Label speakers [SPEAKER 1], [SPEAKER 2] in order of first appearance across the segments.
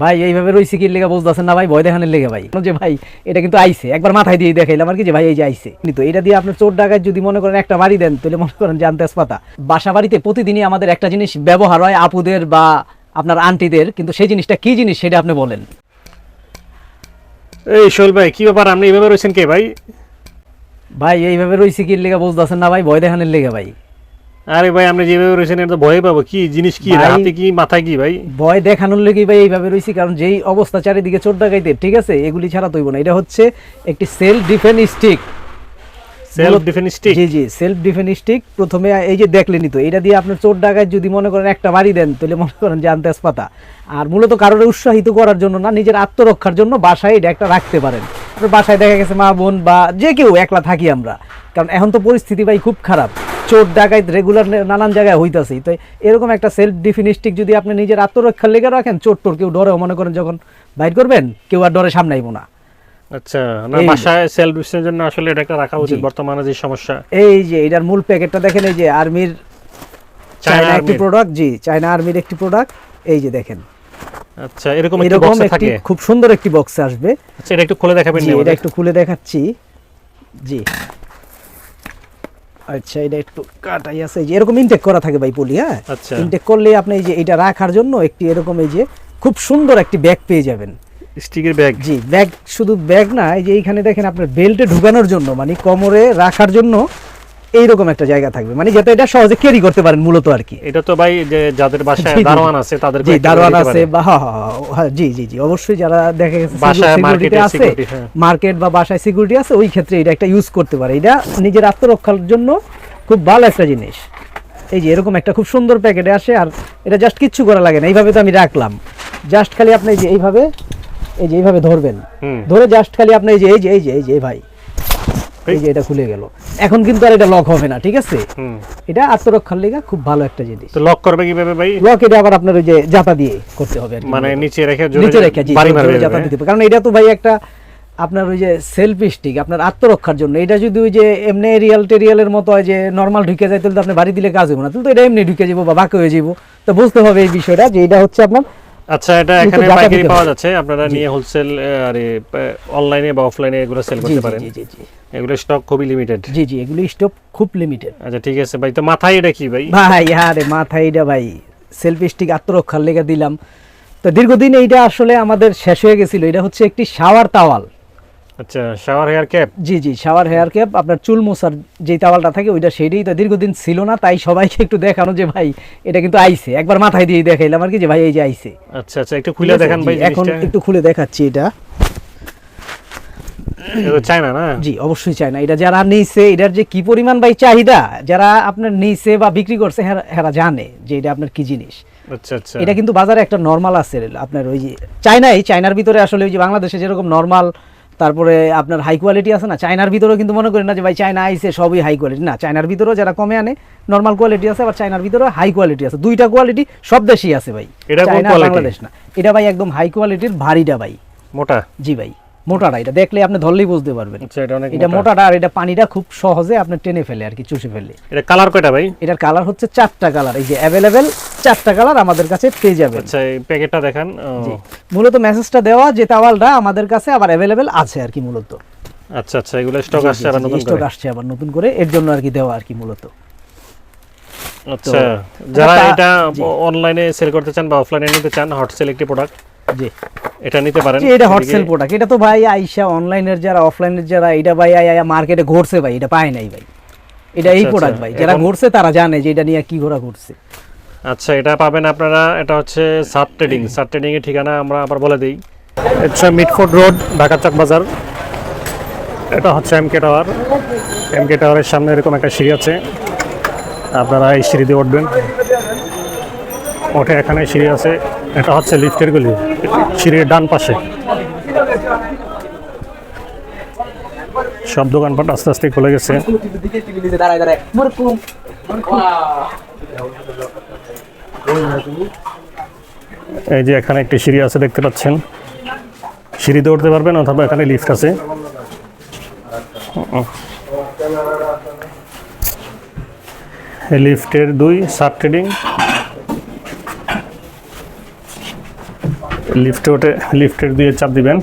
[SPEAKER 1] ভাই এইভাবে রইছে কি লেগে বুঝতেছেন না ভাই? ভয় দেখানোর লেগে ভাই। যে ভাই এটা কিন্তু আইসে একবার মাথায় দিয়ে দেখাইলাম আর কি যে ভাই এই যে আইছে। কিন্তু এটা দিয়ে আপনার চোর ডাকায় যদি মনে করেন একটা বাড়ি দেন তাহলে মনে করেন যে আনতেস পাতা বাসা বাড়িতে প্রতিদিনই আমাদের একটা জিনিস ব্যবহার হয় আপুদের বা আপনার আন্টিদের। কিন্তু সেই জিনিসটা কি জিনিস সেটা আপনি বলেন।
[SPEAKER 2] এই শৈল ভাই কি ব্যাপার? আপনি এইভাবে রয়েছেন কে ভাই?
[SPEAKER 1] ভাই এইভাবে রইছে কি লেগে বুঝতেছেন না ভাই? ভয় দেখানোর লেগে ভাই।
[SPEAKER 2] আরে ভাই আপনি যেভাবে রয়েছেন এটা ভয় পাবো। কি জিনিস কি? হাতে কি মাথায় কি ভাই?
[SPEAKER 1] ভয় দেখানোর লেগেই ভাই এইভাবে রয়েছি কারণ যেই অবস্থা চারিদিকে চোর ডাকাইতে ঠিক আছে? এগুলি ছাড়া তৈব না। এটা হচ্ছে একটি self defence stick
[SPEAKER 2] self defence stick
[SPEAKER 1] জি জি সেলফ ডিফেন্স স্টিক প্রথমে এই যে দেখলেনই তো এটা দিয়ে আপনার চোর ডাকাত যদি মনে করেন একটা বাড়ি দেন তাহলে মনে করেন যে আনতে পাতা। আর মূলত কারোর উৎসাহিত করার জন্য না নিজের আত্মরক্ষার জন্য বাসায় এটা একটা রাখতে পারেন। আপনার বাসায় দেখা গেছে মা বোন বা যে কেউ একলা থাকি আমরা। কারণ এখন তো পরিস্থিতি ভাই খুব খারাপ। চোর ডাকাত রেগুলার নানান জায়গায় হইতাছে। তো এরকম একটা সেলফ ডিফিনিস্টিক যদি আপনি নিজের আত্মরক্ষার লেগে রাখেন চোর টোর কেউ ডরেও মনে করেন যখন বাইর করবেন কেউ আর ডরে সামনাইব না।
[SPEAKER 2] আচ্ছা না বাসায় সেলফ ডিফেন্সের জন্য আসলে এটা একটা রাখা উচিত বর্তমানে যে সমস্যা।
[SPEAKER 1] এই যে এটার মূল প্যাকেটটা দেখেন এই যে আর্মির চায়না একটি
[SPEAKER 2] আর্মির।
[SPEAKER 1] প্রোডাক্ট জি চায়না আর্মির একটি প্রোডাক্ট এই যে দেখেন।
[SPEAKER 2] আচ্ছা এরকম একটি
[SPEAKER 1] এরকম
[SPEAKER 2] বক্সে
[SPEAKER 1] একটি
[SPEAKER 2] থাকে।
[SPEAKER 1] খুব সুন্দর একটি বক্স আসবে।
[SPEAKER 2] আচ্ছা এটা একটু খুলে দেখাবেন
[SPEAKER 1] এটা একটু খুলে দেখাচ্ছি। জি। আচ্ছা এটা একটু কাটাই আছে। যে এরকম ইনটেক করা থাকে ভাই পলি হ্যাঁ?
[SPEAKER 2] আচ্ছা।
[SPEAKER 1] ইনটেক করলে আপনি এই যে এটা রাখার জন্য একটি এরকম এই যে খুব সুন্দর একটি ব্যাগ পেয়ে যাবেন।
[SPEAKER 2] স্টিকের ব্যাগ
[SPEAKER 1] জি ব্যাগ শুধু ব্যাগ না এই যে এইখানে দেখেন আপনার বেল্টে ঢুকানোর জন্য মানে কোমরে রাখার জন্য এইরকম একটা জায়গা থাকবে। মানে যাতে এটা সহজে ক্যারি করতে পারেন মূলত আর কি।
[SPEAKER 2] এটা তো ভাই যে যাদের বাসায় দারোয়ান আছে তাদের
[SPEAKER 1] জি দারোয়ান আছে বা হ্যাঁ, হ্যাঁ, হ্যাঁ, হ্যাঁ, জি জি জি। অবশ্যই যারা দেখা গেছে
[SPEAKER 2] মার্কেটে
[SPEAKER 1] আছে
[SPEAKER 2] হ্যাঁ।
[SPEAKER 1] মার্কেট বা বাসায় সিকিউরিটি আছে ওই ক্ষেত্রে এটা একটা ইউজ করতে পারে। এটা নিজের আত্মরক্ষার জন্য খুব ভালো একটা জিনিস। এই যে এরকম একটা খুব সুন্দর প্যাকেটে আসে আর এটা জাস্ট কিচ্ছু করা লাগে না। এইভাবে তো আমি রাখলাম। জাস্ট খালি আপনি যে এইভাবে এই যে এইভাবে ধরবেন। ধরে জাস্ট খালি আপনি এই যে এই যে এই যে এই যে ভাই। এই যে এটা খুলে গেল। এখন কিন্তু আর এটা লক হবে না ঠিক আছে? এটা আত্মরক্ষার লেগে খুব ভালো একটা জিনিস।
[SPEAKER 2] তো লক করবে কীভাবে ভাই?
[SPEAKER 1] লক এটা আবার আপনার ওই যে জাতা দিয়ে করতে হবে আর
[SPEAKER 2] মানে নিচে রেখে
[SPEAKER 1] নিচে রেখে জাতা দিতে হবে। কারণ এটা তো ভাই একটা আপনার ওই যে সেলফ স্টিক আপনার আত্মরক্ষার জন্য। এটা যদি ওই যে এমনি রিয়াল টেরিয়ালের মতো হয় যে নর্মাল ঢুকে যায় তাহলে তো আপনি বাড়ি দিলে কাজ হবে না। তাহলে তো এটা এমনি ঢুকে যাব বা বাকি হয়ে যাব। তো বুঝতে হবে এই বিষয়টা যে এটা হচ্ছে আপনার
[SPEAKER 2] আচ্ছা এটা এখানে পাইকারি পাওয়া যাচ্ছে। আপনারা নিয়ে হোলসেল আর অনলাইনে বা অফলাইনে এগুলো সেল করতে পারেন।
[SPEAKER 1] জি জি জি।
[SPEAKER 2] এগুলো স্টক খুবই লিমিটেড
[SPEAKER 1] জি জি এগুলো স্টক খুব লিমিটেড
[SPEAKER 2] আচ্ছা ঠিক আছে ভাই। তো মাথায় এটা কি ভাই?
[SPEAKER 1] ভাই আরে মাথায় এটা ভাই। সেলফি স্টিক আত্মরক্ষার লেগে দিলাম। তো দীর্ঘদিন এইটা আসলে আমাদের শেষ হয়ে গেছিল। এটা হচ্ছে একটি শাওয়ার তাওয়াল
[SPEAKER 2] আচ্ছা শাওয়ার হেয়ার ক্যাপ
[SPEAKER 1] জি জি শাওয়ার হেয়ার ক্যাপ আপনার চুল মোছার যে তাওয়ালটা থাকে ওইটা সেটাই তো দীর্ঘদিন ছিল না তাই সবাইকে একটু দেখানো যে ভাই এটা কিন্তু আইছে। একবার মাথায় দিয়ে দেখাইলাম আর কি যে ভাই এই যে আইছে।
[SPEAKER 2] আচ্ছা আচ্ছা একটু খুলে দেখান ভাই
[SPEAKER 1] এখন একটু খুলে দেখাচ্ছি এটা।
[SPEAKER 2] এটা না না?
[SPEAKER 1] জি অবশ্যই চাই এটা যারা নিছে এটার যে কি পরিমাণ ভাই চাহিদা যারা আপনার নিছে বা বিক্রি করছে হেরা- হেরা জানে যে এটা আপনার কি জিনিস।
[SPEAKER 2] আচ্ছা আচ্ছা।
[SPEAKER 1] এটা কিন্তু বাজারে একটা নর্মাল আছে। আপনার ওই যে চায়নাই চায়নার ভিতরে আসলে ওই যে বাংলাদেশে যেরকম নর্মাল তারপরে আপনার হাই কোয়ালিটি আছে না চায়নার ভিতরেও কিন্তু মনে করেন না যে ভাই চায়না আইসে সবই হাই কোয়ালিটি না চায়নার ভিতরেও যারা কমে আনে নর্মাল কোয়ালিটি আছে আবার চায়নার ভিতরে হাই কোয়ালিটি আছে। দুইটা কোয়ালিটি সব দেশেই আছে ভাই। চায়না বাংলাদেশ না। এটা ভাই একদম হাই কোয়ালিটির ভারীটা ভাই।
[SPEAKER 2] মোটা?
[SPEAKER 1] জি ভাই। মোটাটা এটা দেখলে আপনি ধরলেই বুঝতে পারবেন।
[SPEAKER 2] আচ্ছা এটা অনেক
[SPEAKER 1] এটা মোটাটা আর এটা পানিটা খুব সহজে আপনি টেনে ফেলে আর কি চুষে ফেলে
[SPEAKER 2] এটা কালার কয়টা ভাই?
[SPEAKER 1] এটার কালার হচ্ছে চারটা কালার এই যে অ্যাভেলেবেল চারটা কালার আমাদের কাছে পেয়ে যাবেন।
[SPEAKER 2] আচ্ছা এই প্যাকেটটা দেখান।
[SPEAKER 1] মূলত মেসেজটা দেওয়া যে তাওয়ালটা আমাদের কাছে আবার অ্যাভেলেবেল আছে আর কি মূলত।
[SPEAKER 2] আচ্ছা আচ্ছা এগুলো স্টক আসছে আবার নতুন
[SPEAKER 1] স্টক
[SPEAKER 2] করে?
[SPEAKER 1] আসছে আবার নতুন করে এর জন্য আর কি দেওয়া আর কি মূলত।
[SPEAKER 2] আচ্ছা যারা এটা অনলাইনে সেল করতে চান বা অফলাইনে নিতে চান হট সেল একটি প্রোডাক্ট
[SPEAKER 1] জি।
[SPEAKER 2] এটা নিতে পারেন।
[SPEAKER 1] এটা হট সেল প্রোডাক্ট এটা তো ভাই আইসা অনলাইনের যারা অফলাইনের যারা এটা ভাই আইয়া মার্কেটে ঘুরছে ভাই এটা পায় নাই ভাই। এটা এই
[SPEAKER 2] আচ্ছা,
[SPEAKER 1] প্রোডাক্ট
[SPEAKER 2] আচ্ছা।
[SPEAKER 1] ভাই যারা ঘুরছে তারা জানে যে এটা নিয়ে কি ঘোরা ঘুরছে।
[SPEAKER 2] আচ্ছা এটা পাবেন আপনারা এটা হচ্ছে সাত ট্রেডিং সাত ট্রেডিং এর ঠিকানা আমরা আবার বলে দিই। হচ্ছে মিটফোর্ড রোড ঢাকা চক বাজার। এটা হচ্ছে M K tower M K টাওয়ারের সামনে এরকম একটা সিঁড়ি আছে। আপনারা এই সিঁড়ি দিয়ে উঠবেন। ওঠে এখানে সিঁড়ি আছে। এটা হচ্ছে লিফটের গুলি, সিঁড়ির ডান পাশে। সব দোকানপাট আস্তে আস্তে খুলে গেছে। এই যে এখানে একটি সিঁড়ি আছে, দেখতে পাচ্ছেন। সিঁড়িতে উঠতে পারবেন অথবা এখানে লিফট আছে। লিফটের দুই সাব ট্রেডিং লিফটে ওঠে লিফটের দিয়ে চাপ দিবেন।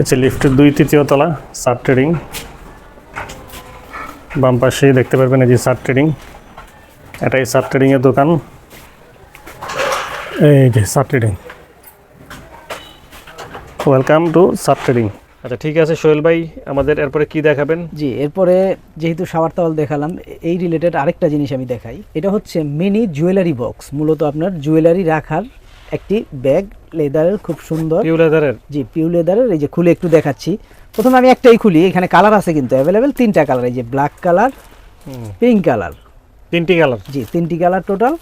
[SPEAKER 2] আচ্ছা লিফটের দুই তৃতীয় তলা সাব ট্রেডিং। বাম পাশেই দেখতে পারবেন এই যে সাব ট্রেডিং। এটাই সাব ট্রেডিংয়ের দোকান। এই যে Sab trading. Welcome to Sab trading. আচ্ছা ঠিক আছে সোহেল ভাই আমাদের এরপরে কি দেখাবেন?
[SPEAKER 1] জি এরপরে যেহেতু শাওয়ার তাওয়াল দেখালাম এই রিলেটেড আরেকটা জিনিস আমি দেখাই। এটা হচ্ছে মিনি জুয়েলারি বক্স মূলত আপনার জুয়েলারি রাখার একটি ব্যাগ লেদারের খুব সুন্দর।
[SPEAKER 2] পিউ লেদারের
[SPEAKER 1] জি পিউ লেদারের এই যে খুলে একটু দেখাচ্ছি। প্রথমে আমি একটাই খুলি এখানে কালার আছে কিন্তু অ্যাভেলেবেল তিনটা কালার এই যে ব্ল্যাক কালার পিঙ্ক কালার
[SPEAKER 2] তিনটি কালার
[SPEAKER 1] জি তিনটি কালার টোটাল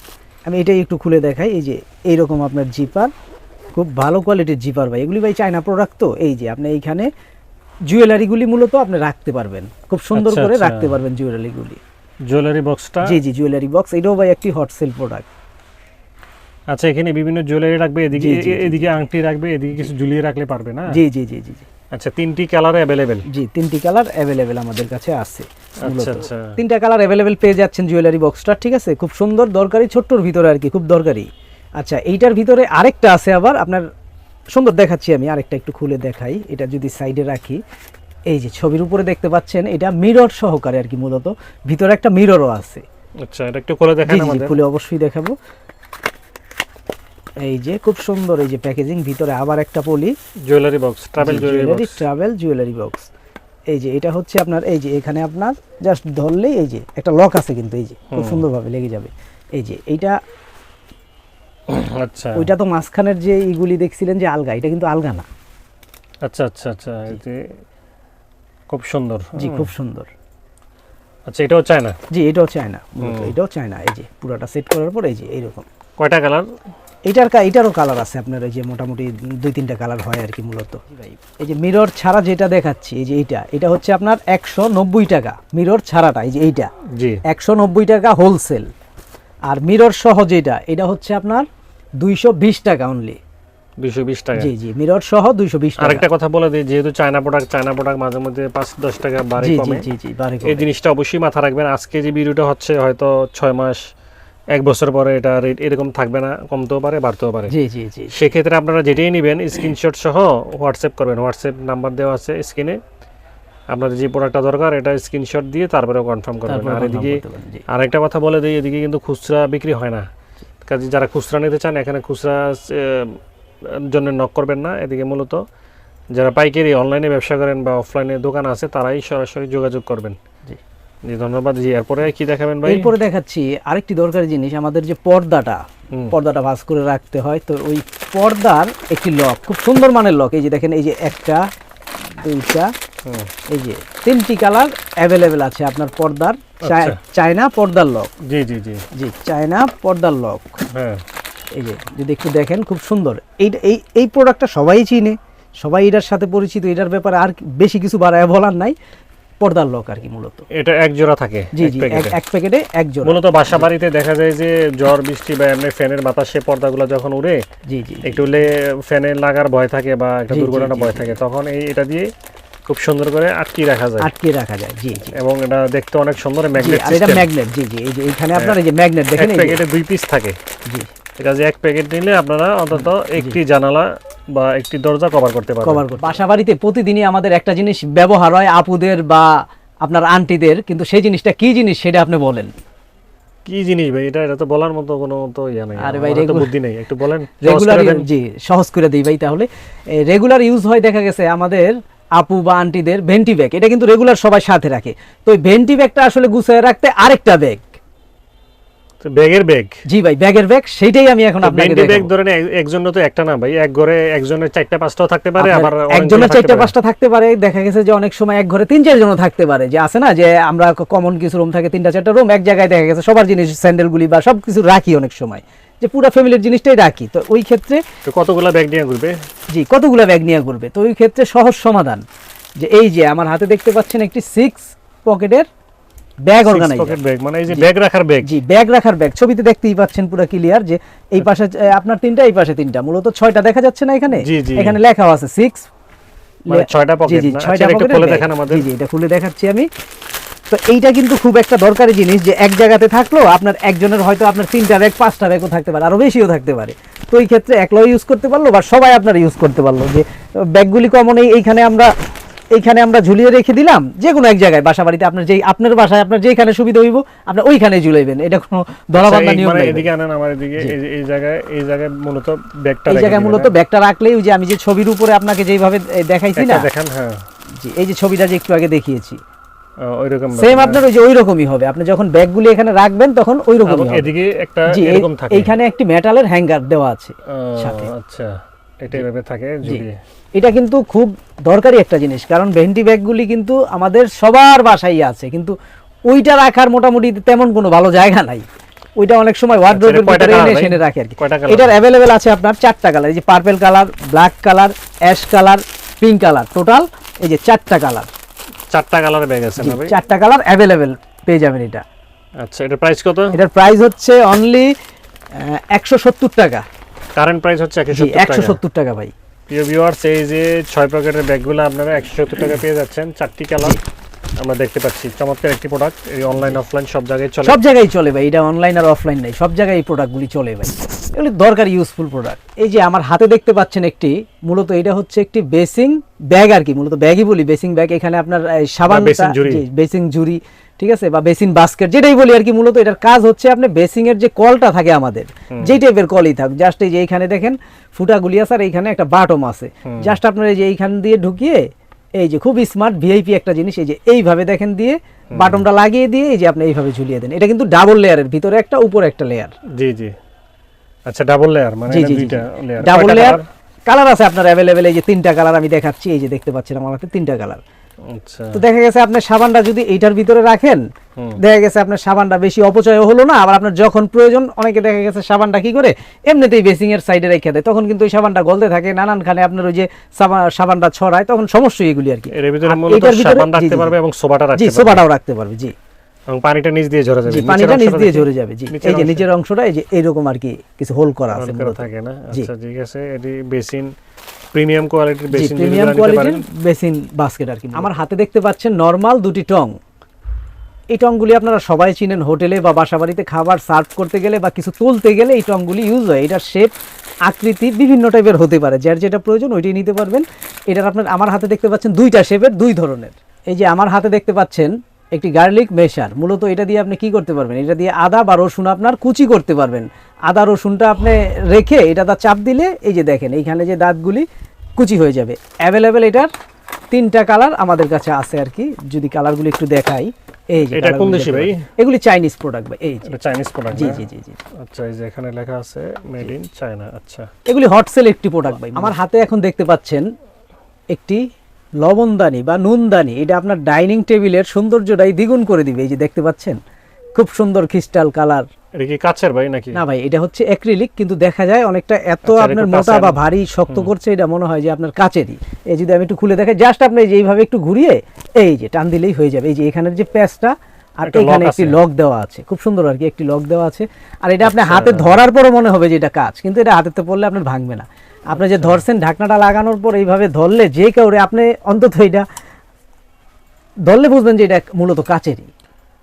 [SPEAKER 1] আমি এটাই একটু খুলে দেখাই এই যে এইরকম আপনার জিপার খুব ভালো কোয়ালিটির জিপার ভাই। এগুলি ভাই চায়না প্রোডাক্ট তো। এই যে আপনি এইখানে জুয়েলারিগুলি মূলত আপনি রাখতে পারবেন। খুব সুন্দর
[SPEAKER 2] আচ্ছা,
[SPEAKER 1] করে
[SPEAKER 2] আচ্ছা।
[SPEAKER 1] রাখতে পারবেন জুয়েলারিগুলি
[SPEAKER 2] জুয়েলারি বক্সটা
[SPEAKER 1] জি জি জুয়েলারি বক্স এটাও ভাই একটি হট সেল প্রোডাক্ট
[SPEAKER 2] আচ্ছা এখানে বিভিন্ন জুয়েলারি রাখবে এদিকে। এদিকে আংটি রাখবে এদিকে কিছু ঝুলিয়ে রাখলে পারবে না?
[SPEAKER 1] জি জি জি জি
[SPEAKER 2] আচ্ছা তিনটি কালার অ্যাভেলেবেল
[SPEAKER 1] জি তিনটি কালার অ্যাভেলেবেল আমাদের কাছে আছে।
[SPEAKER 2] আচ্ছা আচ্ছা।
[SPEAKER 1] তিনটা কালার অ্যাভেলেবেল পেয়ে যাচ্ছেন জুয়েলারি বক্সটা ঠিক আছে? খুব সুন্দর দরকারি ছোট্টর ভিতরে আর কি খুব দরকারি। আচ্ছা এইটার ভিতরে আরেকটা আছে আবার আপনার সুন্দর দেখাচ্ছি আমি আরেকটা একটু খুলে দেখাই এটা যদি সাইডে রাখি এই যে ছবির উপরে দেখতে পাচ্ছেন এটা মিরর সহকারে আর কি মূলত ভিতরে একটা মিররও আছে।
[SPEAKER 2] আচ্ছা এটা একটু খুলে দেখেন
[SPEAKER 1] জি
[SPEAKER 2] আমাদের।
[SPEAKER 1] খুলে অবশ্যই দেখাবো। এই যে খুব সুন্দর এই যে প্যাকেজিং ভিতরে আবার একটা poly.
[SPEAKER 2] Jewellery box travel jewellery box
[SPEAKER 1] travel jewellery box এই যে এটা হচ্ছে আপনার এই যে এখানে আপনার জাস্ট ধরলেই এই যে একটা লক আছে কিন্তু এই যে খুব। সুন্দরভাবে লেগে যাবে। এই যে এইটা
[SPEAKER 2] আচ্ছা।
[SPEAKER 1] ওইটা তো মাঝখানের যে ইগুলি দেখছিলেন যে আলগা এটা কিন্তু আলগা না।
[SPEAKER 2] আচ্ছা আচ্ছা আচ্ছা খুব সুন্দর।
[SPEAKER 1] জি খুব সুন্দর।
[SPEAKER 2] আচ্ছা এটাও চায় না
[SPEAKER 1] জি এটাও চায় না এটাও চায় না এই যে পুরোটা সেট করার পর এই যে এইরকম।
[SPEAKER 2] কয়টা কালার?
[SPEAKER 1] এটার কা- এটারও কালার আছে আপনার এই যে মোটামুটি দুই তিনটা কালার হয় আর কি মূলত। এই যে মিরর ছাড়া যেটা দেখাচ্ছি এই যে এইটা এটা হচ্ছে আপনার একশো নব্বই টাকা মিরর ছাড়াটা এই যে এইটা।
[SPEAKER 2] জি।
[SPEAKER 1] একশো নব্বই টাকা হোলসেল। আর মিরর সহ যেটা এটা হচ্ছে আপনার দুইশো বিশ টাকা অনলি
[SPEAKER 2] দুইশো বিশ টাকা।
[SPEAKER 1] জি জি মিরর সহ দুইশো বিশ টাকা।
[SPEAKER 2] আরেকটা কথা বলে দিই যেহেতু চায়না প্রোডাক্ট চায়না প্রোডাক্ট মাঝে মধ্যে পাঁচ দশ টাকা বাড়ে কমে।
[SPEAKER 1] জি জি বাড়ে
[SPEAKER 2] এই জিনিসটা অবশ্যই মাথা রাখবেন। আজকে যে ভিডিওটা হচ্ছে হয়তো ছয় মাস এক বছর পরে এটা রেট এরকম থাকবে না কমতেও পারে বাড়তেও পারে।
[SPEAKER 1] জি জি জি।
[SPEAKER 2] সেক্ষেত্রে আপনারা যেটাই নেবেন স্ক্রিনশট সহ হোয়াটসঅ্যাপ করবেন। হোয়াটসঅ্যাপ নাম্বার দেওয়া আছে স্ক্রিনে আপনাদের যে প্রোডাক্টটা দরকার এটা স্ক্রিনশট দিয়ে তারপরে কনফার্ম করবেন। আর এদিকে। আরেকটা কথা বলে দিই এদিকে কিন্তু খুচরা বিক্রি হয় না। কাজে যারা খুচরা নিতে চান এখানে খুচরা জন্য নক করবেন না। এদিকে মূলত যারা পাইকারি অনলাইনে ব্যবসা করেন বা অফলাইনে দোকান আছে তারাই সরাসরি যোগাযোগ করবেন।
[SPEAKER 1] জি।
[SPEAKER 2] জি ধন্যবাদ। জি এরপরে কি দেখাবেন ভাই?
[SPEAKER 1] এরপরে দেখাচ্ছি আরেকটি দরকারি জিনিস আমাদের যে পর্দাটা। পর্দাটা ভাঁজ করে রাখতে হয়। তো ওই পর্দার একটি লক খুব সুন্দর মানের লক এই যে দেখেন এই যে একটা দুইটা এই যে তিনটি কালার অ্যাভেলেবেল আছে আপনার পর্দার
[SPEAKER 2] আচ্ছা।
[SPEAKER 1] চায়না পর্দার লক।
[SPEAKER 2] জি জি জি।
[SPEAKER 1] জি চায়না পর্দার লক।
[SPEAKER 2] হ্যাঁ।
[SPEAKER 1] এই যে যদি একটু দেখেন খুব সুন্দর। এই এই এই প্রোডাক্টটা সবাই চিনে। সবাই এটার সাথে পরিচিত এটার ব্যাপারে আর বেশি কিছু বাড়ায় বলার নাই। পর্দার লক আর কি মূলত।
[SPEAKER 2] এটা এক জোড়া থাকে
[SPEAKER 1] জি জি এক- প্যাকেটে এক জোড়া।
[SPEAKER 2] মূলত বাসা বাড়িতে দেখা যায় যে ঝড় বৃষ্টি বা এমনি ফ্যানের বাতাসে পর্দাগুলো যখন উড়ে
[SPEAKER 1] জি জি
[SPEAKER 2] একটু হলে ফ্যানে লাগার ভয় থাকে বা একটা দুর্ঘটনা ভয় থাকে তখন এই এটা দিয়ে খুব সুন্দর করে আটকে রাখা যায়।
[SPEAKER 1] আটকে রাখা যায় জি জি।
[SPEAKER 2] এবং এটা দেখতে অনেক সুন্দর ম্যাগনেট
[SPEAKER 1] আর এটা ম্যাগনেট জি জি এই যে এখানে আপনার এই যে ম্যাগনেট দেখেন এই
[SPEAKER 2] প্যাকেটে দুই পিস থাকে।
[SPEAKER 1] জি।
[SPEAKER 2] এটা যে এক প্যাকেট নিলে আপনারা অন্তত একটি জানালা বা একটি দরজা কভার করতে পারবেন।
[SPEAKER 1] কভার করতে বাসা বাড়িতে প্রতিদিনই আমাদের একটা জিনিস ব্যবহার হয় আপুদের বা আপনার আন্টিদের কিন্তু সেই জিনিসটা কি জিনিস সেটা আপনি বলেন।
[SPEAKER 2] কি জিনিস ভাই? এটা এটা তো বলার মতো কোনো তো ইয়া নেই।
[SPEAKER 1] আরে ভাই,
[SPEAKER 2] বুদ্ধি নেই। একটু বলেন
[SPEAKER 1] রেগুলার জি সহজ করে দিই ভাই তাহলে। রেগুলার ইউজ হয় দেখা গেছে আমাদের আপু বা আন্টিদের ভেন্টি ব্যাগ। এটা কিন্তু রেগুলার সবাই সাথে রাখে। তো ওই ভেন্টি ব্যাগটা আসলে গুছিয়ে রাখতে আরেকটা ব্যাগ।
[SPEAKER 2] ব্যাগের ব্যাগ?
[SPEAKER 1] জি ভাই ব্যাগের ব্যাগ সেইটাই আমি এখন আপনাকে
[SPEAKER 2] ব্যাগ ধরেন একজনের তো একটা না ভাই এক ঘরে একজনের চারটা পাঁচটাও থাকতে পারে
[SPEAKER 1] আপনার
[SPEAKER 2] আবার
[SPEAKER 1] একজনের চারটা পাঁচটা থাকতে পারে দেখা গেছে যে অনেক সময় এক ঘরে তিন থাকতে পারে। যে আছে না যে আমরা কমন কিছু রুম থাকে তিনটা চারটা রুম এক জায়গায় দেখা গেছে সবার জিনিস স্যান্ডেলগুলি বা সবকিছু রাখি অনেক সময়। যে পুরো ফ্যামিলির জিনিসটাই রাখি। তো ওই ক্ষেত্রে
[SPEAKER 2] কতগুলা ব্যাগ নিয়ে ঘুরবে?
[SPEAKER 1] জি কতগুলো ব্যাগ নিয়ে ঘুরবে? তো ওই ক্ষেত্রে সহজ সমাধান যে এই যে আমার হাতে দেখতে পাচ্ছেন একটি সিক্স পকেটের ব্যাগ অর্গানাইজার
[SPEAKER 2] পকেট ব্যাগ মানে এই যে ব্যাগ রাখার ব্যাগ
[SPEAKER 1] জি ব্যাগ রাখার ব্যাগ ছবিতে দেখতেই পাচ্ছেন পুরো ক্লিয়ার যে এই পাশে আপনার তিনটা এই পাশে তিনটা। মূলত ছয়টা দেখা যাচ্ছে না এখানে?
[SPEAKER 2] জি, জি।
[SPEAKER 1] এখানে লেখাও আছে সিক্স
[SPEAKER 2] মানে ছয়টা
[SPEAKER 1] জি
[SPEAKER 2] পকেট
[SPEAKER 1] জি
[SPEAKER 2] না?
[SPEAKER 1] ছয়টা
[SPEAKER 2] আচ্ছা, একটু
[SPEAKER 1] পকেটের
[SPEAKER 2] খুলে দেখান আমাদের।
[SPEAKER 1] জি জি এটা খুলে দেখাচ্ছি আমি। তো এইটা কিন্তু খুব একটা দরকারি জিনিস যে এক জায়গাতে থাকল আপনার একজনের হয়তো আপনার তিনটা ব্যাগ পাঁচটা ব্যাগও থাকতে পারে আরও বেশিও থাকতে পারে। তো এই ক্ষেত্রে একলাও ইউজ করতে পারল বা সবাই আপনার ইউজ করতে পারল যে ব্যাগগুলি কমন এই এইখানে আমরা এইখানে আমরা ঝুলিয়ে রেখে দিলাম যে কোনো এক জায়গায় বাসা বাড়িতে আপনার যেই আপনার বাসায় আপনার যেখানে সুবিধা হইব আপনার ওইখানে ঝুলাইবেন এটা কোনো ধরাবান্ধা
[SPEAKER 2] আচ্ছা,
[SPEAKER 1] নিয়ম নাই
[SPEAKER 2] এদিকে আনেন আমার এদিকে এই যে- এই জায়গায় এই জায়গায় মূলত ব্যাগটা
[SPEAKER 1] এই জায়গায় মূলত
[SPEAKER 2] হ্যাঁ?
[SPEAKER 1] ব্যাগটা রাখলেই ওই যে আমি যে ছবির উপরে আপনাকে যেইভাবে দেখাইছি না
[SPEAKER 2] দেখেন হ্যাঁ।
[SPEAKER 1] জি এই যে ছবিটা যে একটু আগে দেখিয়েছি।
[SPEAKER 2] ওই রকম
[SPEAKER 1] সেম আপনার ওই যে ওই রকমই হবে। আপনি যখন ব্যাগগুলি এখানে রাখবেন তখন ওই রকমই হবে।
[SPEAKER 2] এদিকে একটা এরকম থাকে।
[SPEAKER 1] এইখানে একটি মেটালের হ্যাঙ্গার দেওয়া আছে সাথে।
[SPEAKER 2] আচ্ছা এটা এভাবে থাকে ঝুলিয়ে।
[SPEAKER 1] এটা কিন্তু খুব দরকারি একটা জিনিস কারণ ভেন্টি ব্যাগগুলি কিন্তু আমাদের সবার বাসায় আছে কিন্তু ওইটা রাখার মোটামুটি তেমন কোনো ভালো জায়গা নাই। ওইটা অনেক সময় ওয়ার্ড্রোবের
[SPEAKER 2] আচ্ছা,
[SPEAKER 1] ভিতরে এনে সেনে রাখে আর কি। এটার অ্যাভেলেবেল আছে আপনার চারটা কালার এই যে purple colour black colour ash colour pink colour total এই যে চারটা কালার
[SPEAKER 2] চারটা কালার ব্যাগ আছে না ভাই?
[SPEAKER 1] চারটা কালার अवेलेबल পেয়ে যাবেন এটা।
[SPEAKER 2] আচ্ছা এটা প্রাইস কত?
[SPEAKER 1] এটার প্রাইস হচ্ছে অনলি একশো সত্তর টাকা।
[SPEAKER 2] কারেন্ট প্রাইস হচ্ছে একশো
[SPEAKER 1] জি
[SPEAKER 2] সত্তর
[SPEAKER 1] একশো
[SPEAKER 2] টাকা
[SPEAKER 1] 170 টাকা ভাই।
[SPEAKER 2] প্রিয় ভিউয়ার্স এই যে ছয় প্যাকেটের ব্যাগগুলো আপনারা একশো সত্তর টাকা পেয়ে যাচ্ছেন চারটি কালার আমরা দেখতে পাচ্ছি। চমৎকার একটি প্রোডাক্ট এই অনলাইন অফলাইন সব জায়গায় চলে।
[SPEAKER 1] সব জায়গায় চলে ভাই এটা অনলাইন আর অফলাইন নাই সব জায়গায় এই প্রোডাক্টগুলি চলে ভাই। এগুলি দরকারি ইউজফুল প্রোডাক্ট এই যে আমার হাতে দেখতে পাচ্ছেন একটি মূলত এটা হচ্ছে একটি বেসিং ব্যাগ আর কি মূলত ব্যাগই বলি বেসিং ব্যাগ এখানে আপনার সাবান বেসিং ঝুড়ি ঠিক আছে বা বেসিন বাস্কেট যেটাই বলি আর কি মূলত এটার কাজ হচ্ছে আপনি বেসিং এর যে কলটা থাকে আমাদের যেই টাইপের কলই থাক জাস্ট এই যে এইখানে দেখেন ফুটাগুলি আছে আর এইখানে একটা বাটম আছে। জাস্ট আপনার এই যে এইখান দিয়ে ঢুকিয়ে এই যে খুব স্মার্ট ভিআইপি একটা জিনিস এই যে এইভাবে দেখেন দিয়ে বাটনটা লাগিয়ে দিয়ে এই যে আপনি এইভাবে ঝুলিয়ে দেন। এটা কিন্তু ডাবল লেয়ারের ভিতরে একটা উপরে একটা লেয়ার
[SPEAKER 2] জি জি। আচ্ছা ডাবল লেয়ার মানে দুইটা লেয়ার
[SPEAKER 1] ডাবল লেয়ার কালার আছে আপনার অ্যাভেলেবেল এই যে তিনটা কালার আমি দেখাচ্ছি এই যে দেখতে পাচ্ছেন আমার হাতে তিনটা কালার
[SPEAKER 2] আচ্ছা।
[SPEAKER 1] তো দেখা গেছে আপনি সাবানটা যদি এইটার ভিতরে রাখেন দেখা গেছে আপনার সাবানটা বেশি অপচয় হলো না আবার আপনার যখন প্রয়োজন অনেকে দেখা গেছে সাবানটা কি করে? এমনিতেই বেসিং এর সাইডে রেখে দেয়। তখন কিন্তু ওই সাবানটা গলতে থাকে নানান খানে আপনার ওই যে সাবা- সাবানটা ছড়ায় তখন সমস্যা এগুলি আর কি।
[SPEAKER 2] এর ভিতরে মূলত সাবান রাখতে পারবে
[SPEAKER 1] জি।
[SPEAKER 2] এবং সোবাটা রাখতে পারবে।
[SPEAKER 1] সোবাটাও রাখতে পারবে জি।
[SPEAKER 2] এবং পানিটা নিচ দিয়ে ঝরে যাবে
[SPEAKER 1] পানিটা নিচ দিয়ে ঝরে যাবে জি।
[SPEAKER 2] নিচের
[SPEAKER 1] এই যে নিচের অংশটা এই যে এইরকম আর কি কিছু হোল করা আছে।
[SPEAKER 2] থাকে না। আচ্ছা ঠিক আছে এটি বেসিন প্রিমিয়াম কোয়ালিটির বেসিন
[SPEAKER 1] প্রিমিয়াম কোয়ালিটির বেসিন বাস্কেট আর কি। আমার হাতে দেখতে পাচ্ছেন নর্মাল দুটি টং। এই টংগুলি আপনারা সবাই চিনেন হোটেলে বা বাসাবাড়িতে খাবার সার্ভ করতে গেলে বা কিছু তুলতে গেলে এই টংগুলি ইউজ হয়। এটার শেপ আকৃতি বিভিন্ন টাইপের হতে পারে। যার যেটা প্রয়োজন ওইটাই নিতে পারবেন। এটার আপনার আমার হাতে দেখতে পাচ্ছেন দুইটা শেপের দুই ধরনের। এই যে আমার হাতে দেখতে পাচ্ছেন একটি গার্লিক মেশার মূলত এটা দিয়ে আপনি কি করতে পারবেন? এটা দিয়ে আদা বা রসুন আপনার কুচি করতে পারবেন। আদা রসুনটা আপনি রেখে এটা দা চাপ দিলে এই যে দেখেন, এইখানে যে দাঁতগুলি কুচি হয়ে যাবে। অ্যাভেলেবেল এটার তিনটা কালার আমাদের কাছে আছে আর কি। যদি কালারগুলি একটু দেখাই। এই যে
[SPEAKER 2] এটা কোন দেশি ভাই?
[SPEAKER 1] এগুলি চাইনিজ প্রোডাক্ট ভাই এই যে।
[SPEAKER 2] চাইনিজ প্রোডাক্ট
[SPEAKER 1] জি জি জি জি।
[SPEAKER 2] আচ্ছা এই যে এখানে লেখা আছে মেড ইন চায়না আচ্ছা।
[SPEAKER 1] এগুলি হট সেল একটি প্রোডাক্ট ভাই। আমার হাতে এখন দেখতে পাচ্ছেন একটি লবণদানি বা নুনদানি এটা আপনার ডাইনিং টেবিলের সৌন্দর্যটাই দ্বিগুণ করে দিবে এই যে দেখতে পাচ্ছেন? খুব সুন্দর ক্রিস্টাল কালার
[SPEAKER 2] এটা কি কাচের ভাই নাকি?
[SPEAKER 1] না ভাই এটা হচ্ছে অ্যাক্রিলিক কিন্তু দেখা যায় অনেকটা এত
[SPEAKER 2] আচ্ছা,
[SPEAKER 1] আপনার মোটা বা ভারী শক্ত করছে এটা মনে হয় যে আপনার কাচেরই এই যদি আমি একটু খুলে দেখাই জাস্ট আপনি একটু ঘুরিয়ে এই যে টান দিলেই হয়ে যাবে। এই যে এখানের যে প্যাচটা আর এখানে একটি লক দেওয়া আছে। খুব সুন্দর আর কি একটি লক দেওয়া আছে। আর এটা আপনি
[SPEAKER 2] আচ্ছা।
[SPEAKER 1] হাতে ধরার পরও মনে হবে যে এটা কাজ কিন্তু এটা হাতেতে পড়লে আপনার ভাঙবে না। আপনি যে ধরছেন ঢাকনাটা লাগানোর পর এইভাবে ধরলে যে কেউ আপনি অন্তত এটা ধরলে বুঝবেন যে এটা মূলত কাচেরই।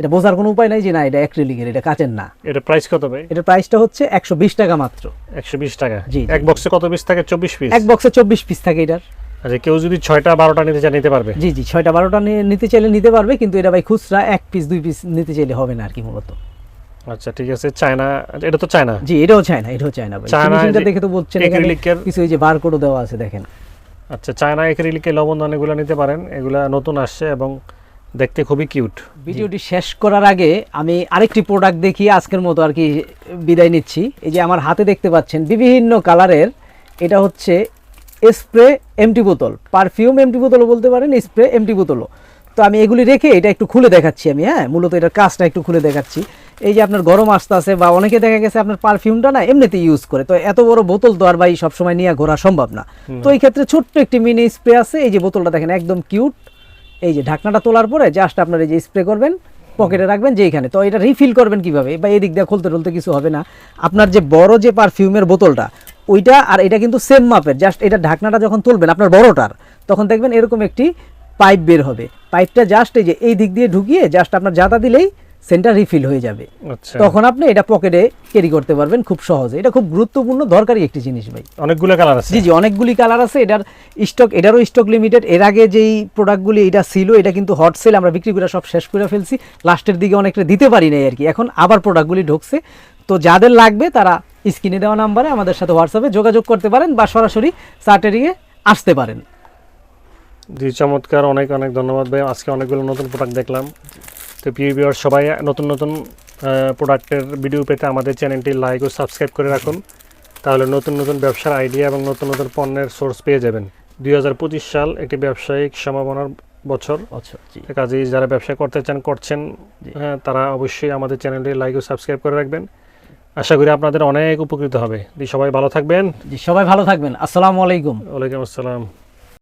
[SPEAKER 1] এটা বোঝার কোনো উপায় নাই যে না এটা অ্যাক্রিলিকের এটা কাচের না।
[SPEAKER 2] এটা প্রাইস কত ভাই?
[SPEAKER 1] এটার প্রাইসটা হচ্ছে একশো বিশ টাকা মাত্র।
[SPEAKER 2] একশো বিশ টাকা?
[SPEAKER 1] জি।
[SPEAKER 2] এক বক্সে কত পিস থাকে? চব্বিশ পিস
[SPEAKER 1] এক বক্সে চব্বিশ পিস থাকে এটার।
[SPEAKER 2] আচ্ছা কেউ যদি ছয়টা বারোটা নিতে চায় নিতে পারবে?
[SPEAKER 1] জি জি ছয়টা বারোটা নিতে চাইলে নিতে পারবে কিন্তু এটা ভাই খুচরা এক পিস দুই পিস নিতে চাইলে হবে না আর কি মূলত।
[SPEAKER 2] আচ্ছা ঠিক আছে চায়না এটা তো চায়না?
[SPEAKER 1] জি এটাও চায়না এটাও চায়না ভাই।
[SPEAKER 2] চায়না
[SPEAKER 1] দেখে তো বলছেন কিছু এই যে বারকোডও দেওয়া আছে দেখেন।
[SPEAKER 2] আচ্ছা চায়না এক্রিলিকে লবণ এগুলো নিতে পারেন এগুলা নতুন আসছে এবং দেখতে খুবই কিউট।
[SPEAKER 1] ভিডিওটি শেষ করার আগে আমি আরেকটি প্রোডাক্ট দেখি আজকের মতো আর কি বিদায় নিচ্ছি। এই যে আমার হাতে দেখতে পাচ্ছেন বিভিন্ন কালারের এটা হচ্ছে স্প্রে এমটি বোতল। পারফিউম এমটি বোতলও বলতে পারেন স্প্রে এমটি বোতলও। তো আমি এগুলি রেখে এটা একটু খুলে দেখাচ্ছি আমি হ্যাঁ? মূলত এটার কাজটা একটু খুলে দেখাচ্ছি। এই যে আপনার গরম আসতে আছে বা অনেকে দেখা গেছে আপনার পারফিউমটা না এমনিতে ইউজ করে। তো এত বড় বোতল তো আর ভাই সবসময় নিয়ে ঘোরা সম্ভব না। তো এই ক্ষেত্রে ছোট্ট একটি মিনি স্প্রে আছে। এই যে বোতলটা দেখেন একদম কিউট। এই যে ঢাকনাটা তোলার পরে জাস্ট আপনার এই যে স্প্রে করবেন পকেটে রাখবেন যে এখানে। তো এটা রিফিল করবেন কীভাবে? বা এদিক দিয়ে খুলতে টুলতে কিছু হবে না। আপনার যে বড় যে পারফিউমের বোতলটা, ওইটা আর এটা কিন্তু সেম মাপের। জাস্ট এটা ঢাকনাটা যখন তুলবেন, আপনার বড়টার, তখন দেখবেন এরকম একটি পাইপ বের হবে। পাইপটা জাস্ট এই যে এই দিক দিয়ে ঢুকিয়ে জাস্ট আপনার জাতা দিলেই সেন্টার রিফিল হয়ে যাবে।
[SPEAKER 2] আচ্ছা।
[SPEAKER 1] তখন আপনি এটা পকেটে ক্যারি করতে পারবেন খুব সহজে। এটা খুব গুরুত্বপূর্ণ দরকারি একটি জিনিস ভাই।
[SPEAKER 2] অনেকগুলো কালার আছে।
[SPEAKER 1] জি জি অনেকগুলি কালার আছে। এটার স্টক এটারও স্টক লিমিটেড এর আগে যেই প্রোডাক্টগুলি এটা ছিল এটা কিন্তু হট সেল আমরা বিক্রি করে সব শেষ করে ফেলছি। লাস্টের দিকে অনেকটা দিতে পারি নাই আর কি। এখন আবার প্রোডাক্টগুলি ঢুকছে। তো যাদের লাগবে তারা স্ক্রিনে দেওয়া নাম্বারে আমাদের সাথে হোয়াটসঅ্যাপে যোগাযোগ করতে পারেন বা সরাসরি সার্টারিংয়ে আসতে পারেন।
[SPEAKER 2] জি চমৎকার। অনেক অনেক ধন্যবাদ ভাই। আজকে অনেকগুলো নতুন প্রোডাক্ট দেখলাম। তো প্রিয় ভিউয়ার সবাই নতুন নতুন প্রোডাক্টের ভিডিও পেতে আমাদের চ্যানেলটি লাইক ও সাবস্ক্রাইব করে রাখুন। তাহলে নতুন নতুন ব্যবসার আইডিয়া এবং নতুন নতুন পণ্যের সোর্স পেয়ে যাবেন। দুই হাজার পঁচিশ সাল একটি ব্যবসায়িক সম্ভাবনার বছর।
[SPEAKER 1] আচ্ছা জি।
[SPEAKER 2] কাজেই যারা ব্যবসা করতে চান করছেন হ্যাঁ তারা অবশ্যই আমাদের চ্যানেলটি লাইক ও সাবস্ক্রাইব করে রাখবেন। আশা করি আপনাদের অনেক উপকৃত হবে। সবাই ভালো থাকবেন।
[SPEAKER 1] জি সবাই ভালো থাকবেন। আসসালামু আলাইকুম।
[SPEAKER 2] ওয়ালাইকুম আসসালাম।